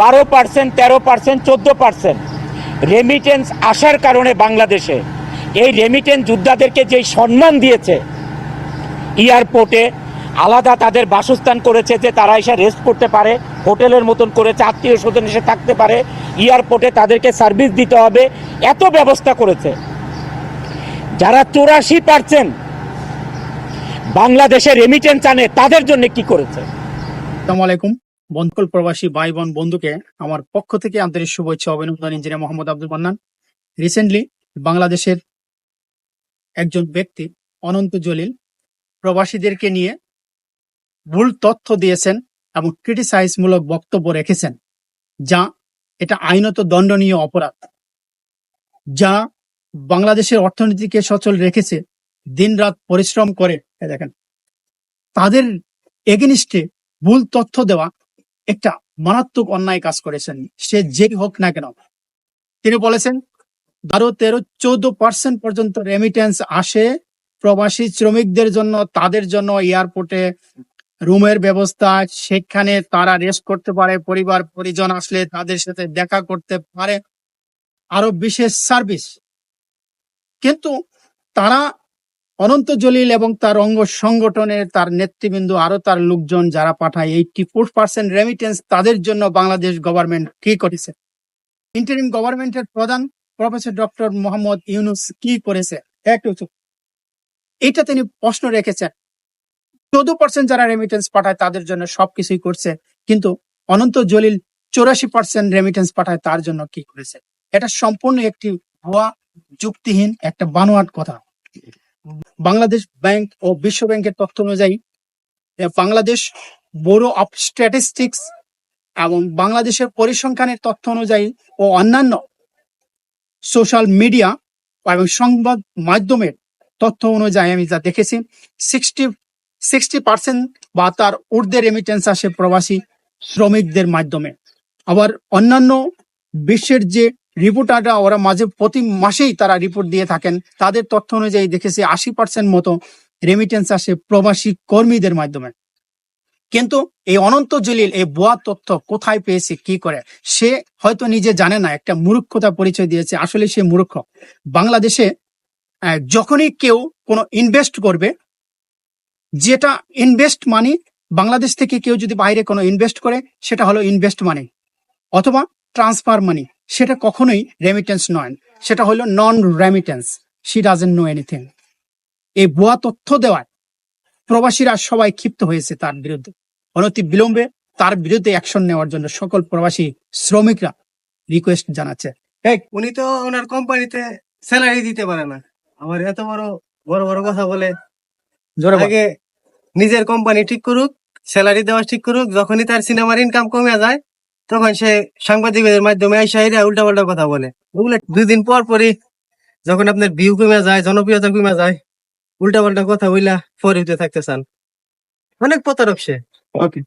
বারো পার্সেন্ট তেরো পার্সেন্ট চোদ্দ পার্সেন্ট রেমিটেন্স আসার কারণে বাংলাদেশে। এই রেমিটেন্স যোদ্ধাদেরকে যেই সম্মান দিয়েছে এয়ারপোর্টে আলাদা তাদের বাসস্থান করেছে যে তারা এসে রেস্ট করতে পারে, হোটেলের মতন করেছে, আত্মীয় স্বজন এসে থাকতে পারে এয়ারপোর্টে তাদেরকে সার্ভিস দিতে হবে, এত ব্যবস্থা করেছে। যারা চৌরাশি পার্সেন্ট বাংলাদেশে রেমিটেন্স আনে, তাদের জন্য কি করেছে? আসসালামু আলাইকুম। বন্ধুকল প্রবাসী ভাই বোন বন্ধুকে আমার পক্ষ থেকে আন্তরিক শুভেচ্ছা অভিনন্দন, ইঞ্জিনিয়ার মোহাম্মদ আব্দুল মান্নান। রিসেন্টলি বাংলাদেশের একজন ব্যক্তি, অনন্ত জলিল, প্রবাসীদেরকে নিয়ে ভুল তথ্য দিয়েছেন এবং ক্রিটিসাইজ মূলক বক্তব্য রেখেছেন, যা এটা আইনত দণ্ডনীয় অপরাধ, যা বাংলাদেশের অর্থনীতিকে সচল রেখেছে, দিনরাত পরিশ্রম করে। দেখেন, তাদের এগেনিস্টে ভুল তথ্য দেওয়া একটা মারাত্মক অন্যায় কাজ করেছেন, সে যে হোক না কেন। তিনি বলেছেন, বারো, তেরো, চৌদ্দ পার্সেন্ট পর্যন্ত রেমিটেন্স আসে, প্রবাসী শ্রমিকদের জন্য, তাদের জন্য এয়ারপোর্টে রুমের ব্যবস্থা, সেখানে তারা রেস্ট করতে পারে, পরিবার, পরিজন আসলে তাদের সাথে দেখা করতে পারে। আরও বিশেষ সার্ভিস কিন্তু তারা অনন্ত জলিল এবং তার অঙ্গ সংগঠনের তার নেতৃবৃন্দ আরও তার লোকজন যারা পাঠায় এইটি ফোর পার্সেন্ট রেমিটেন্স তাদের জন্য বাংলাদেশ গভর্নমেন্ট কি করেছে? ইন্টারিম গভর্নমেন্টের প্রধান প্রফেসর ডক্টর মোহাম্মদ ইউনুস কি করেছে? একটু এটা তিনি প্রশ্ন রেখেছেন। চোদ্দ পার্সেন্ট যারা রেমিটেন্স পাঠায় তাদের জন্য সবকিছুই করছে, কিন্তু অনন্ত জলিল চৌরাশি পার্সেন্ট রেমিটেন্স পাঠায় তার জন্য কি করেছে? এটা সম্পূর্ণ একটি ভুয়া, যুক্তিহীন একটা বানোয়াট কথা। বাংলাদেশ ব্যাংক ও বিশ্ব ব্যাংকের তথ্য অনুযায়ী বাংলাদেশ ব্যুরো অফ স্ট্যাটিস্টিক্স এবং বাংলাদেশের পরিসংখ্যানের তথ্য অনুযায়ী ও অন্যান্য সোশ্যাল মিডিয়া এবং সংবাদ মাধ্যমের তথ্য অনুযায়ী আমি যা দেখেছি, সিক্সটি সিক্সটি পার্সেন্ট বা তার ঊর্ধ্বে রেমিটেন্স আসে প্রবাসী শ্রমিকদের মাধ্যমে। আবার অন্যান্য বিশ্বের যে রিপোর্টাররা ওরা মাঝে প্রতি মাসেই তারা রিপোর্ট দিয়ে থাকেন। তাদের তথ্য অনুযায়ী দেখেছি আশি পার্সেন্ট মতো রেমিটেন্স আসে প্রবাসী কর্মীদের মাধ্যমে। কিন্তু এই অনন্ত জলিল এই বোয়া তথ্য কোথায় পেয়েছে, কি করে? সে হয়তো নিজে জানে না, একটা মূর্খতা পরিচয় দিয়েছে। আসলে সে মূর্খ। বাংলাদেশে যখনই কেউ কোনো ইনভেস্ট করবে, যেটা ইনভেস্ট মানি বাংলাদেশ থেকে কেউ যদি বাইরে কোনো ইনভেস্ট করে, সেটা হলো ইনভেস্ট মানি অথবা ট্রান্সফার মানি সেটা কখনোই রেমিটেন্স নয়। সেটা হলো non remittance she doesn't know anything এই ভুয়া তথ্য দেওয়ায় প্রবাসীরা সবাই ক্ষিপ্ত হয়েছে তার বিরুদ্ধে। অনতি বিলম্বে তার বিরুদ্ধে অ্যাকশন নেওয়ার জন্য সকল প্রবাসী শ্রমিকরা রিকোয়েস্ট জানাচ্ছে। উনি তো ওনার কোম্পানিতে স্যালারি দিতে পারে না। আমার এত বড় বড় বড় কথা বলে জোরে বল। আগে নিজের কোম্পানি ঠিক করুক স্যালারি দেওয়া ঠিক করুক যখনই তার সিনেমার ইনকাম কমে যায় তখন সে সাংবাদিকদের মাধ্যমে এরা উল্টা পাল্টা কথা বলে। ওগুলো দুই দিন পর পরই যখন আপনার ভিউ কমে যায়, জনপ্রিয়তা কমে যায় উল্টা পাল্টা কথা বইলা পরে হইতে থাকতে চান। অনেক প্রতারক সে। ওকে